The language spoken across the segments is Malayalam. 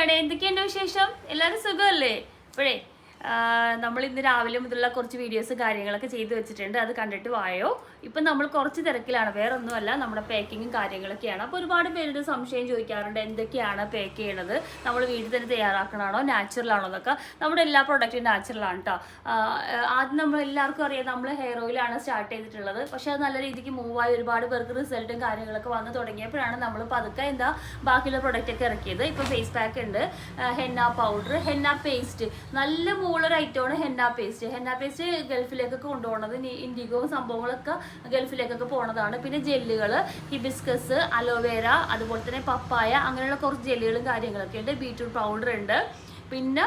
അമ്മയാണ് എന്തൊക്കെയുണ്ട് വിശേഷം? എല്ലാവരും സുഖമല്ലേ? ഇപ്പോഴേ നമ്മൾ ഇന്ന് രാവിലെ മുതലുള്ള കുറച്ച് വീഡിയോസ് കാര്യങ്ങളൊക്കെ ചെയ്തു വെച്ചിട്ടുണ്ട്. അത് കണ്ടിട്ട് വായോ? ഇപ്പം നമ്മൾ കുറച്ച് തിരക്കിലാണ് വേറെ ഒന്നുമല്ല നമ്മുടെ പാക്കിങ്ങും കാര്യങ്ങളൊക്കെയാണ്. അപ്പോൾ ഒരുപാട് പേരുടെ സംശയം ചോദിക്കാറുണ്ട് എന്തൊക്കെയാണ് പാക്ക് ചെയ്യണത്? നമ്മൾ വീട്ടിൽ തന്നെ തയ്യാറാക്കണാണോ നാച്ചുറൽ ആണോ എന്നൊക്കെ. നമ്മുടെ എല്ലാ പ്രൊഡക്റ്റും നാച്ചുറൽ ആണ് കേട്ടോ ആദ്യം നമ്മൾ എല്ലാവർക്കും അറിയാം നമ്മൾ ഹെയർ ഓയിലാണ് സ്റ്റാർട്ട് ചെയ്തിട്ടുള്ളത്. പക്ഷേ അത് നല്ല രീതിക്ക് മൂവായി ഒരുപാട് പേർക്ക് റിസൾട്ടും കാര്യങ്ങളൊക്കെ വന്ന് തുടങ്ങിയപ്പോഴാണ് നമ്മൾ പതുക്കെ എന്താ ബാക്കിയുള്ള പ്രൊഡക്റ്റ് ഒക്കെ ഇറക്കിയത്. ഇപ്പോൾ ഫേസ് പാക്ക് ഉണ്ട് ഹെന്ന പൗഡർ ഹെന്ന പേസ്റ്റ് നല്ല മൂളൊരു ഐറ്റമാണ് ഹെന്ന പേസ്റ്റ് ഹെന്ന പേസ്റ്റ് ഗൾഫിലേക്കൊക്കെ കൊണ്ടുപോകുന്നത് ഇൻഡിഗോ സംഭവങ്ങളൊക്കെ ഗൾഫിലേക്കൊക്കെ പോണതാണ്. പിന്നെ ജെല്ലുകൾ ഹിബിസ്കസ് അലോവേര അതുപോലെ തന്നെ പപ്പായ അങ്ങനെയുള്ള കുറച്ച് ജെല്ലുകളും കാര്യങ്ങളൊക്കെ ഉണ്ട്. ബീറ്റ്റൂട്ട് പൗഡർ ഉണ്ട്. പിന്നെ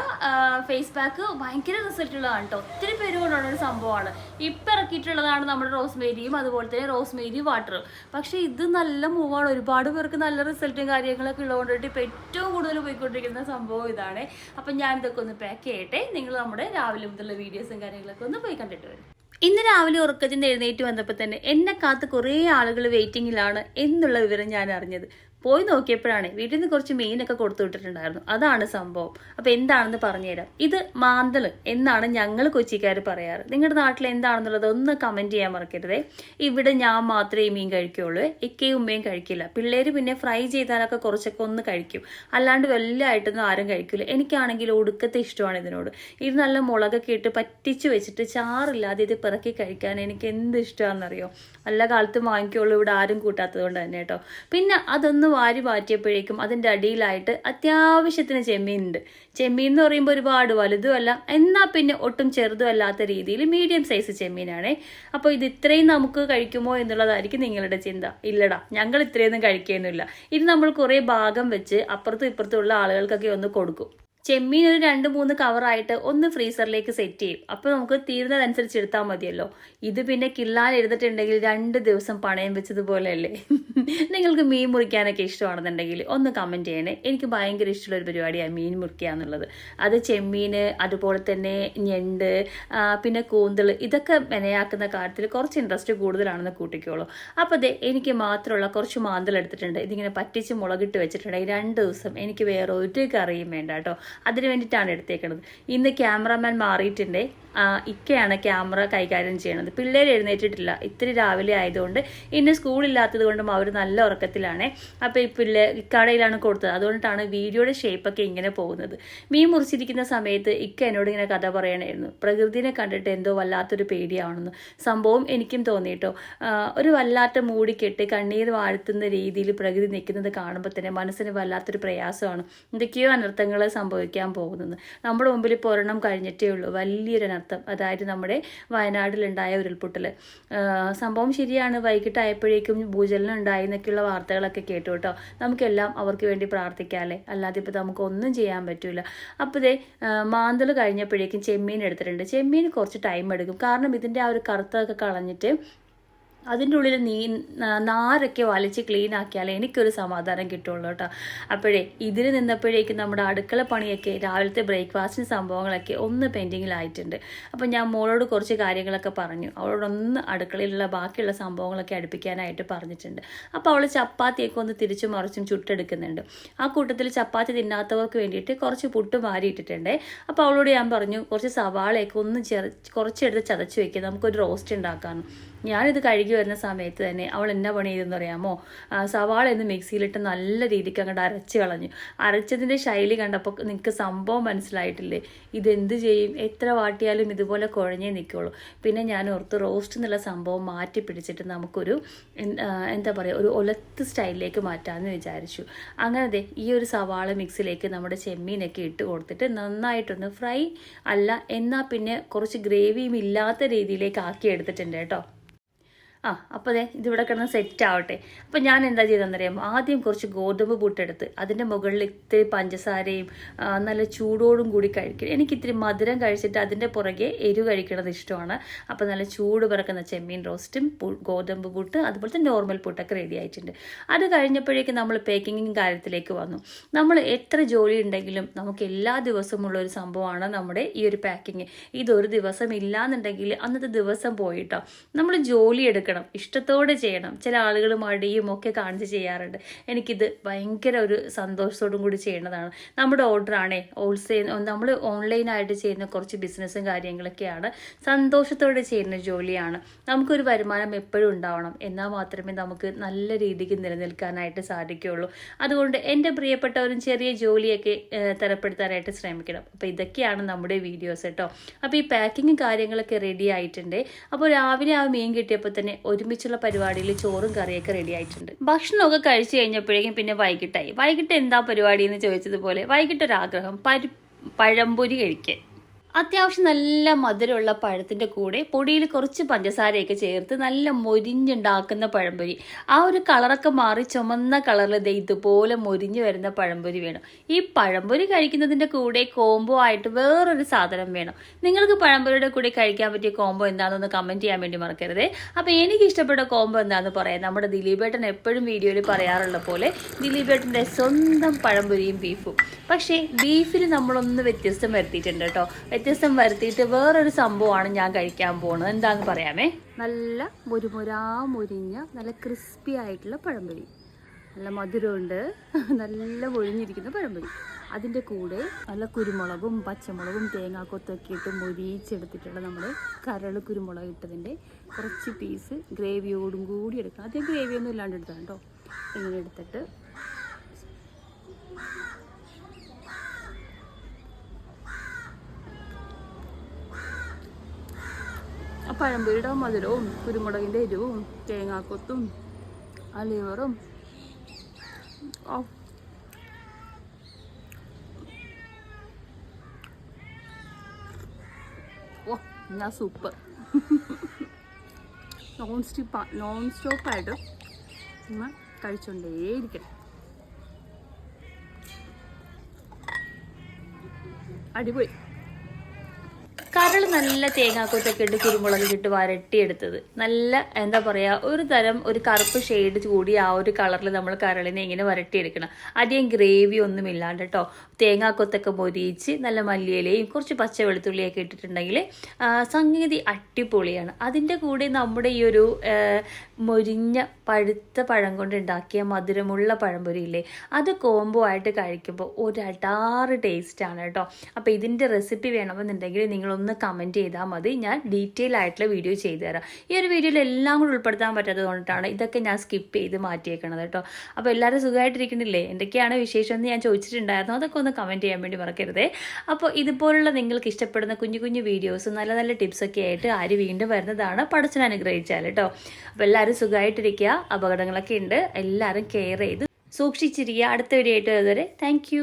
ഫേസ് പാക്ക് ഭയങ്കര റിസൾട്ട് ഉള്ളതാണ് കേട്ടോ ഒത്തിരി പേര് കൊണ്ടുള്ള ഒരു സംഭവമാണ്. ഇപ്പം ഇറക്കിയിട്ടുള്ളതാണ് നമ്മുടെ റോസ്മേരിയും അതുപോലെ തന്നെ റോസ്മേരി വാട്ടറും. പക്ഷേ ഇത് നല്ല മൂവാണ്. ഒരുപാട് പേർക്ക് നല്ല റിസൾട്ടും കാര്യങ്ങളൊക്കെ ഉള്ളതുകൊണ്ടിട്ട് ഇപ്പം ഏറ്റവും കൂടുതൽ പോയിക്കൊണ്ടിരിക്കുന്ന സംഭവം ഇതാണ്. അപ്പം ഞാൻ ഇതൊക്കെ ഒന്ന് പാക്ക് ചെയ്യട്ടെ. നിങ്ങൾ നമ്മുടെ രാവിലെ മുതലുള്ള വീഡിയോസും കാര്യങ്ങളൊക്കെ ഒന്ന് പോയി കണ്ടിട്ട് വരും. ഇന്ന് രാവിലെ ഉറക്കത്തിന് എഴുന്നേറ്റ് വന്നപ്പോൾ തന്നെ എന്നെ കാത്ത് കുറേ ആളുകൾ വെയിറ്റിങ്ങിലാണ് എന്നുള്ള വിവരം ഞാൻ അറിഞ്ഞത്. പോയി നോക്കിയപ്പോഴാണ് വീട്ടിൽ നിന്ന് കുറച്ച് മീനൊക്കെ കൊടുത്തു വിട്ടിട്ടുണ്ടായിരുന്നു. അതാണ് സംഭവം. അപ്പൊ എന്താണെന്ന് പറഞ്ഞുതരാം ഇത് മാന്തൽ എന്നാണ് ഞങ്ങൾ കൊച്ചിക്കാർ പറയാറ്. നിങ്ങളുടെ നാട്ടിൽ എന്താണെന്നുള്ളത് ഒന്ന് കമന്റ് ചെയ്യാൻ മറക്കരുതേ. ഇവിടെ ഞാൻ മാത്രമേ മീൻ കഴിക്കുള്ളൂ. ഇക്കയും ഉമ്മയും കഴിക്കില്ല. പിള്ളേര് പിന്നെ ഫ്രൈ ചെയ്താലൊക്കെ കുറച്ചൊക്കെ ഒന്ന് കഴിക്കും. അല്ലാണ്ട് വലുതായിട്ടൊന്നും ആരും കഴിക്കില്ല എനിക്കാണെങ്കിൽ ഒടുക്കത്തെ ഇഷ്ടമാണ് ഇതിനോട്. ഇത് നല്ല മുളകൊക്കെ ഇട്ട് പറ്റിച്ചു വെച്ചിട്ട് ചാറില്ലാതെ ഇത് പിറക്കി കഴിക്കാൻ എനിക്ക് എന്ത് ഇഷ്ടമാണെന്നറിയോ? നല്ല കാലത്ത് വാങ്ങിക്കുള്ളൂ. ഇവിടെ ആരും കൂട്ടാത്തത് കൊണ്ട് തന്നെ കേട്ടോ. പിന്നെ അതൊന്ന് വാരി മാറ്റിയപ്പോഴേക്കും അതിന്റെ അടിയിലായിട്ട് അത്യാവശ്യത്തിന് ചെമ്മീനുണ്ട്. ചെമ്മീൻ എന്ന് പറയുമ്പോൾ ഒരുപാട് വലുതുമല്ല എന്നാൽ പിന്നെ ഒട്ടും ചെറുതും അല്ലാത്ത രീതിയിൽ മീഡിയം സൈസ് ചെമ്മീനാണേ. അപ്പോൾ ഇത് ഇത്രയും നമുക്ക് കഴിക്കുമോ എന്നുള്ളതായിരിക്കും നിങ്ങളുടെ ചിന്ത. ഇല്ലടാ ഞങ്ങൾ ഇത്രയൊന്നും കഴിക്കുകയൊന്നുമില്ല ഇത് നമ്മൾ കുറേ ഭാഗം വെച്ച് അപ്പുറത്തും ഇപ്പുറത്തും ഉള്ള ആളുകൾക്കൊക്കെ ഒന്ന് കൊടുക്കും. ചെമ്മീൻ ഒരു രണ്ട് മൂന്ന് കവറായിട്ട് ഒന്ന് ഫ്രീസറിലേക്ക് സെറ്റ് ചെയ്യും. അപ്പോൾ നമുക്ക് തീരുന്നതനുസരിച്ച് എടുത്താൽ മതിയല്ലോ. ഇത് പിന്നെ കിള്ളാൻ എടുത്തിട്ടുണ്ടെങ്കിൽ രണ്ട് ദിവസം പണയം വെച്ചതുപോലെയല്ലേ? നിങ്ങൾക്ക് മീൻ മുറിക്കാനൊക്കെ ഇഷ്ടമാണെന്നുണ്ടെങ്കിൽ ഒന്ന് കമന്റ് ചെയ്യണേ. എനിക്ക് ഭയങ്കര ഇഷ്ടമുള്ള ഒരു പരിപാടിയാണ് മീൻ മുറിക്കുക എന്നുള്ളത് അത് ചെമ്മീൻ അതുപോലെ തന്നെ ഞണ്ട് പിന്നെ കൂന്തൽ ഇതൊക്കെ മെനയാക്കുന്ന കാര്യത്തിൽ കുറച്ച് ഇൻട്രസ്റ്റ് കൂടുതലാണെന്ന് കൂട്ടിക്കോളൂ. അപ്പോൾ അതെ എനിക്ക് മാത്രമുള്ള കുറച്ച് മാന്തൽ എടുത്തിട്ടുണ്ട്. ഇതിങ്ങനെ പറ്റിച്ച് മുളകിട്ട് വെച്ചിട്ടുണ്ടെങ്കിൽ രണ്ട് ദിവസം എനിക്ക് വേറെ ഒരു കറിയും വേണ്ട കേട്ടോ. അതിന് വേണ്ടിയിട്ടാണ് എടുത്തേക്കുന്നത് ഇന്ന് ക്യാമറമാൻ മാറിയിട്ടുണ്ട്. ഇക്കയാണ് ക്യാമറ കൈകാര്യം ചെയ്യണത്. പിള്ളേർ എഴുന്നേറ്റിട്ടില്ല. ഇത്തിരി രാവിലെ ആയതുകൊണ്ട് ഇന്ന് സ്കൂളില്ലാത്തത് കൊണ്ടും അവർ നല്ല ഉറക്കത്തിലാണ്. അപ്പോൾ ഈ പിള്ളേ ഇക്കടയിലാണ് കൊടുത്തത്. അതുകൊണ്ടാണ് വീഡിയോയുടെ ഷേപ്പൊക്കെ ഇങ്ങനെ പോകുന്നത്. മീൻ മുറിച്ചിരിക്കുന്ന സമയത്ത് ഇക്ക എന്നോട് ഇങ്ങനെ കഥ പറയണമായിരുന്നു പ്രകൃതിനെ കണ്ടിട്ട് എന്തോ വല്ലാത്തൊരു പേടിയാവണമെന്ന് സംഭവം എനിക്കും തോന്നിയിട്ടോ. ഒരു വല്ലാത്ത മൂടിക്കെട്ട് കണ്ണീർ വാഴ്ത്തുന്ന രീതിയിൽ പ്രകൃതി നിൽക്കുന്നത് കാണുമ്പോൾ തന്നെ മനസ്സിന് വല്ലാത്തൊരു പ്രയാസമാണ്. എന്തൊക്കെയോ അനർത്ഥങ്ങൾ സംഭവിക്കാൻ പോകുന്നത്. നമ്മുടെ മുമ്പിൽ ഇപ്പോൾ ഒരെണ്ണം കഴിഞ്ഞിട്ടേ ഉള്ളൂ. വലിയൊരു അനർത്ഥം അതായത് നമ്മുടെ വയനാട്ടിലുണ്ടായ ഉരുൾപൊട്ടൽ സംഭവം ശരിയാണ്. വൈകിട്ടായപ്പോഴേക്കും ഭൂചലനം ഉണ്ടായി എന്നൊക്കെയുള്ള വാർത്തകളൊക്കെ കേട്ടു കേട്ടോ. നമുക്കെല്ലാം അവർക്ക് വേണ്ടി പ്രാർത്ഥിക്കാമല്ലേ അല്ലാതെ ഇപ്പോൾ നമുക്കൊന്നും ചെയ്യാൻ പറ്റില്ല അപ്പോൾ ഇതേ മാന്തൽ കഴിഞ്ഞപ്പോഴേക്കും ചെമ്മീൻ എടുത്തിട്ടുണ്ട്. ചെമ്മീൻ കുറച്ച് ടൈം എടുക്കും. കാരണം ഇതിന്റെ ആ ഒരു കറുത്തൊക്കെ കളഞ്ഞിട്ട് അതിന്റെ ഉള്ളിൽ നീ നാരൊക്കെ വലിച്ച് ക്ലീൻ ആക്കിയാലേ എനിക്കൊരു സമാധാനം കിട്ടുള്ളൂ കേട്ടോ. അപ്പോഴേ ഇതിന് നിന്നപ്പോഴേക്കും നമ്മുടെ അടുക്കള പണിയൊക്കെ രാവിലത്തെ ബ്രേക്ക്ഫാസ്റ്റിന് സംഭവങ്ങളൊക്കെ ഒന്ന് പെൻഡിങ്ങിലായിട്ടുണ്ട് അപ്പം ഞാൻ മോളോട് കുറച്ച് കാര്യങ്ങളൊക്കെ പറഞ്ഞു. അവളോടൊന്ന് അടുക്കളയിലുള്ള ബാക്കിയുള്ള സംഭവങ്ങളൊക്കെ അടുപ്പിക്കാനായിട്ട് പറഞ്ഞിട്ടുണ്ട്. അപ്പോൾ അവൾ ചപ്പാത്തിയൊക്കെ ഒന്ന് തിരിച്ചു മറിച്ചും ചുട്ടെടുക്കുന്നുണ്ട്. ആ കൂട്ടത്തിൽ ചപ്പാത്തി തിന്നാത്തവർക്ക് വേണ്ടിയിട്ട് കുറച്ച് പുട്ട് മാറിയിട്ടിട്ടുണ്ട് അപ്പോൾ അവളോട് ഞാൻ പറഞ്ഞു കുറച്ച് സവാളയൊക്കെ ഒന്ന് ചെറു കുറച്ചെടുത്ത് ചതച്ച് വെക്കുക നമുക്കൊരു റോസ്റ്റ് ഉണ്ടാക്കാമെന്ന് ഞാനിത് കഴുകി വരുന്ന സമയത്ത് തന്നെ അവൾ എന്നാ പണി ചെയ്തെന്ന് അറിയാമോ? സവാള എന്ന് മിക്സിയിലിട്ട് നല്ല രീതിക്ക് അങ്ങോട്ട് അരച്ച് കളഞ്ഞു. അരച്ചതിന്റെ ശൈലി കണ്ടപ്പോൾ നിങ്ങൾക്ക് സംഭവം മനസ്സിലായിട്ടില്ലേ? ഇതെന്ത് ചെയ്യും? എത്ര വാട്ടിയാലും ഇതുപോലെ കുഴഞ്ഞേ നിൽക്കുള്ളൂ പിന്നെ ഞാൻ ഓർത്ത് റോസ്റ്റ് എന്നുള്ള സംഭവം മാറ്റി പിടിച്ചിട്ട് നമുക്കൊരു എന്താ പറയുക ഒരു ഒലത്ത് സ്റ്റൈലിലേക്ക് മാറ്റാമെന്ന് വിചാരിച്ചു. അങ്ങനെ അതെ ഈ ഒരു സവാള മിക്സിലേക്ക് നമ്മുടെ ചെമ്മീനൊക്കെ ഇട്ട് കൊടുത്തിട്ട് നന്നായിട്ടൊന്ന് ഫ്രൈ അല്ല എന്നാൽ പിന്നെ കുറച്ച് ഗ്രേവിയും ഇല്ലാത്ത രീതിയിലേക്ക് ആക്കി എടുത്തിട്ടുണ്ട് കേട്ടോ. ആ അപ്പോൾ അതെ ഇതിവിടെ കിടന്ന് സെറ്റ് ആവട്ടെ. അപ്പോൾ ഞാൻ എന്താ ചെയ്തതെന്നറിയാമോ? ആദ്യം കുറച്ച് ഗോതമ്പ് പുട്ടെടുത്ത് അതിന്റെ മുകളിൽ ഇത്തിരി പഞ്ചസാരയും നല്ല ചൂടോടും കൂടി കഴിക്കും. എനിക്ക് ഇത്തിരി മധുരം കഴിച്ചിട്ട് അതിന്റെ പുറകെ എരിവ് കഴിക്കണത് ഇഷ്ടമാണ്. അപ്പോൾ നല്ല ചൂട് പിറക്കുന്ന ചെമ്മീൻ റോസ്റ്റും ഗോതമ്പ് പുട്ട് അതുപോലത്തെ നോർമൽ പുട്ടൊക്കെ റെഡി ആയിട്ടുണ്ട്. അത് കഴിഞ്ഞപ്പോഴേക്കും നമ്മൾ പേക്കിങ്ങിങ് കാര്യത്തിലേക്ക് വന്നു. നമ്മൾ എത്ര ജോലി ഉണ്ടെങ്കിലും നമുക്ക് എല്ലാ ദിവസവും ഉള്ള ഒരു സംഭവമാണ് നമ്മുടെ ഈ ഒരു പാക്കിങ് ഇതൊരു ദിവസം ഇല്ലാന്നുണ്ടെങ്കിൽ അന്നത്തെ ദിവസം പോയിട്ടോ നമ്മൾ ജോലി എടുക്കണം. എടുക്കണം ഇഷ്ടത്തോടെ ചെയ്യണം. ചില ആളുകൾ മടിയും ഒക്കെ കാണിച്ച് ചെയ്യാറുണ്ട്. എനിക്കിത് ഭയങ്കര ഒരു സന്തോഷത്തോടും കൂടി ചെയ്യേണ്ടതാണ് നമ്മുടെ ഓർഡറാണേ ഹോൾസെയിൽ നമ്മൾ ഓൺലൈനായിട്ട് ചെയ്യുന്ന കുറച്ച് ബിസിനസ്സും കാര്യങ്ങളൊക്കെയാണ് സന്തോഷത്തോടെ ചെയ്യുന്ന ജോലിയാണ്. നമുക്കൊരു വരുമാനം എപ്പോഴും ഉണ്ടാവണം. എന്നാൽ മാത്രമേ നമുക്ക് നല്ല രീതിക്ക് നിലനിൽക്കാനായിട്ട് സാധിക്കുകയുള്ളൂ. അതുകൊണ്ട് എന്റെ പ്രിയപ്പെട്ടവരും ചെറിയ ജോലിയൊക്കെ തരപ്പെടുത്താനായിട്ട് ശ്രമിക്കണം. അപ്പോൾ ഇതൊക്കെയാണ് നമ്മുടെ വീഡിയോസ് കേട്ടോ. അപ്പോൾ ഈ പാക്കിങ്ങും കാര്യങ്ങളൊക്കെ റെഡി ആയിട്ടുണ്ട്. അപ്പോൾ രാവിലെ ആ മീൻ കിട്ടിയപ്പോൾ തന്നെ ഒരുമിച്ചുള്ള പരിപാടിയിൽ ചോറും കറിയൊക്കെ റെഡി ആയിട്ടുണ്ട്. ഭക്ഷണമൊക്കെ കഴിച്ചു കഴിഞ്ഞപ്പോഴേക്കും പിന്നെ വൈകിട്ടായി. വൈകിട്ട് എന്താ പരിപാടി എന്ന് ചോദിച്ചതുപോലെ വൈകിട്ടൊരാഗ്രഹം. പരി പഴംപൊരി കഴിക്കാൻ. അത്യാവശ്യം നല്ല മധുരമുള്ള പഴത്തിന്റെ കൂടെ പൊടിയിൽ കുറച്ച് പഞ്ചസാരയൊക്കെ ചേർത്ത് നല്ല മൊരിഞ്ഞുണ്ടാക്കുന്ന പഴംപൊരി. ആ ഒരു കളറൊക്കെ മാറി ചുമന്ന കളറിൽ ദേ ഇതുപോലെ മൊരിഞ്ഞു വരുന്ന പഴംപൊരി വേണം. ഈ പഴംപൊരി കഴിക്കുന്നതിന്റെ കൂടെ കോംബോ ആയിട്ട് വേറൊരു സാധനം വേണം. നിങ്ങൾക്ക് പഴംപൊരിയുടെ കൂടെ കഴിക്കാൻ പറ്റിയ കോംബോ എന്താണെന്ന് കമന്റ് ചെയ്യാൻ വേണ്ടി മറക്കരുത്. അപ്പോൾ എനിക്ക് ഇഷ്ടപ്പെട്ട കോംബോ എന്താണെന്ന് പറയാം. നമ്മുടെ ദിലീപേട്ടൻ എപ്പോഴും വീഡിയോയിൽ പറയാറുള്ള പോലെ ദിലീപേട്ടന്റെ സ്വന്തം പഴംപൊരിയും ബീഫും പക്ഷേ ബീഫിൽ നമ്മളൊന്ന് വ്യത്യസ്തം വരുത്തിയിട്ടുണ്ട് കേട്ടോ. വ്യത്യസ്തം വരുത്തിയിട്ട് വേറൊരു സംഭവമാണ് ഞാൻ കഴിക്കാൻ പോകുന്നത് എന്താന്ന് പറയാമേ? നല്ല മുരുമുരാ മുരിഞ്ഞ നല്ല ക്രിസ്പി ആയിട്ടുള്ള പഴംപൊരി. നല്ല മധുരമുണ്ട്. നല്ല ഒഴിഞ്ഞിരിക്കുന്ന പഴംപൊരി. അതിന്റെ കൂടെ നല്ല കുരുമുളകും പച്ചമുളകും തേങ്ങാക്കൊത്തൊക്കെ ഇട്ട് മൊരിച്ചെടുത്തിട്ടുള്ള നമ്മുടെ കരൾ കുരുമുളക് ഇട്ടതിന്റെ കുറച്ച് പീസ് ഗ്രേവിയോടും കൂടി എടുക്കണം. അധികം ഗ്രേവിയൊന്നും ഇല്ലാണ്ട് എടുത്താണ് കേട്ടോ. ഇങ്ങനെ എടുത്തിട്ട് പഴംപൊരിയുടെ മധുരവും കുരുമുളകിന്റെ എരിവും തേങ്ങാക്കൊത്തും അലിവറും ഓ. ഞാൻ സൂപ്പർ. നോൺ സ്റ്റിപ്പ് നോൺ സ്റ്റോപ്പായിട്ട് നമ്മൾ കഴിച്ചുകൊണ്ടേയിരിക്കണം അടിപൊളി. കരൾ നല്ല തേങ്ങാക്കൊത്തൊക്കെ ഇട്ട് കുരുമുളക് ഇട്ട് വരട്ടിയെടുത്തത്. നല്ല എന്താ പറയുക ഒരു തരം ഒരു കറുപ്പ് ഷെയ്ഡ് കൂടി ആ ഒരു കളറിൽ നമ്മൾ കരളിനെ ഇങ്ങനെ വരട്ടിയെടുക്കണം. അധികം ഗ്രേവി ഒന്നും ഇല്ലാണ്ട് കേട്ടോ തേങ്ങാക്കൊത്തൊക്കെ മൊരിയിച്ച് നല്ല മല്ലിയിലയും കുറച്ച് പച്ച വെളുത്തുള്ളിയൊക്കെ ഇട്ടിട്ടുണ്ടെങ്കിൽ സംഗീതി അടിപൊളിയാണ്. അതിന്റെ കൂടെ നമ്മുടെ ഈ ഒരു മൊരിഞ്ഞ പഴുത്ത പഴം കൊണ്ട് ഉണ്ടാക്കിയ മധുരമുള്ള പഴംപൊരിയില്ലേ? അത് കോംബോ ആയിട്ട് കഴിക്കുമ്പോൾ ഒരു അടാറ് ടേസ്റ്റാണ് കേട്ടോ. അപ്പോൾ ഇതിന്റെ റെസിപ്പി വേണമെന്നുണ്ടെങ്കിൽ നിങ്ങളൊന്ന് കമന്റ് ചെയ്താൽ മതി. ഞാൻ ഡീറ്റെയിൽ ആയിട്ടുള്ള വീഡിയോ ചെയ്തു തരാം. ഈ ഒരു വീഡിയോയിൽ എല്ലാം കൂടി ഉൾപ്പെടുത്താൻ പറ്റാത്തത് കൊണ്ടിട്ടാണ് ഇതൊക്കെ ഞാൻ സ്കിപ്പ് ചെയ്ത് മാറ്റിയേക്കണത് കേട്ടോ. അപ്പോൾ എല്ലാവരും സുഖമായിട്ടിരിക്കണില്ലേ എന്തൊക്കെയാണ് വിശേഷം എന്ന് ഞാൻ ചോദിച്ചിട്ടുണ്ടായിരുന്നു. അതൊക്കെ ഒന്ന് കമന്റ് ചെയ്യാൻ വേണ്ടി മറക്കരുതേ. അപ്പോൾ ഇതുപോലുള്ള നിങ്ങൾക്ക് ഇഷ്ടപ്പെടുന്ന കുഞ്ഞു കുഞ്ഞു വീഡിയോസ് നല്ല നല്ല ടിപ്സൊക്കെ ആയിട്ട് ആര് വീണ്ടും വരുന്നതാണ് പടച്ചൻ അനുഗ്രഹിച്ചാൽ കേട്ടോ. അപ്പോൾ എല്ലാവരും സുഖമായിട്ടിരിക്കുക അപകടങ്ങളൊക്കെ ഉണ്ട്. എല്ലാവരും കെയർ ചെയ്ത് സൂക്ഷിച്ചിരിക്കുക. അടുത്ത വീഡിയോ ആയിട്ട് വരെ താങ്ക്